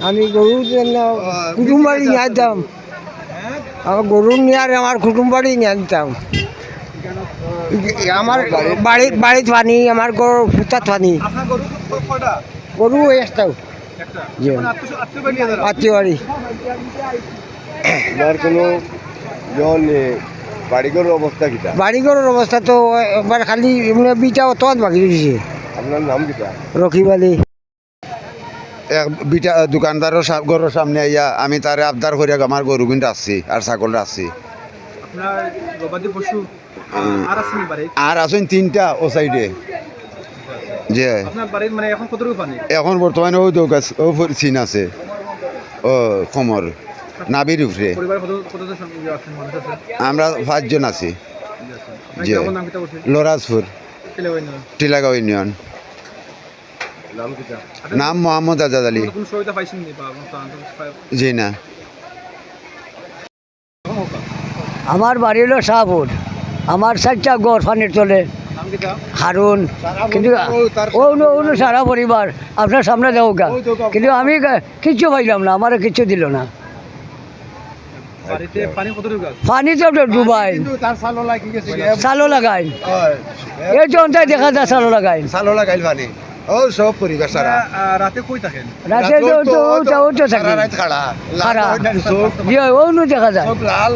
আমি গরু কুটুম বাড়ি নিয়ে যেতাম আমার গরু নিয়ে আর আমার কুটুম বাড়ি নিয়ে যেতাম আমার বাড়ি বাড়িত পানি আমার গরু ফুটাত পানি গরু একটাও মানে আত্মীয় আত্মীয় বাড়ি নিয়ে যারা আত্মীয় বাড়ি আপনার কোনো যখন বাড়িঘরের অবস্থা কিটা বাড়ি অবস্থা তো একবার খালি এমনি বিটা অত বাকি দিছে আপনার নাম কিটা রকিব আলী এক বিটা দোকানদারের সা- ঘরের সামনে আইয়া আমি তারে আবদার করিয়া আমার গরু কিন্তু আসছি আর ছাগল আসছি। আপনার গবাদি পশু আর আছে নি বাড়ির আর আছেন তিনটা ও সাইডে। যে মানে এখন বর্তমানে ও দোকান ও চিন আছে। ও কমর। নাবির উপরে। আছে আমরা পাঁচজন আছি। জি। কিটা বলছে লরাজপুর। টিলাগাঁও ইউনিয়ন। নাম কিটা মোহাম্মদ আজাদ আলী। তো জি না। আমার বাড়ি হলো শাহপুর। আমার চারটা গড় পানির চলে হারুন। কিন্তু ও অন্য সারা পরিবার আপনার সামনে যাও গা কিন্তু আমি কিচ্ছু পাইলাম না আমার কিচ্ছু দিল না। বাড়িতে পানি তো ডুবাই। সালো লাগি লাগাই। এই জনটাই দেখা যায় চালো লাগাই। সালো লাগাইল পানি। ও সব পরিবার সারা। রাতে কই থাকেন? রাতে তো ওটা ওটা থাকে খাড়া। খাড়া। জি অন্য দেখা যায়। সব লাল।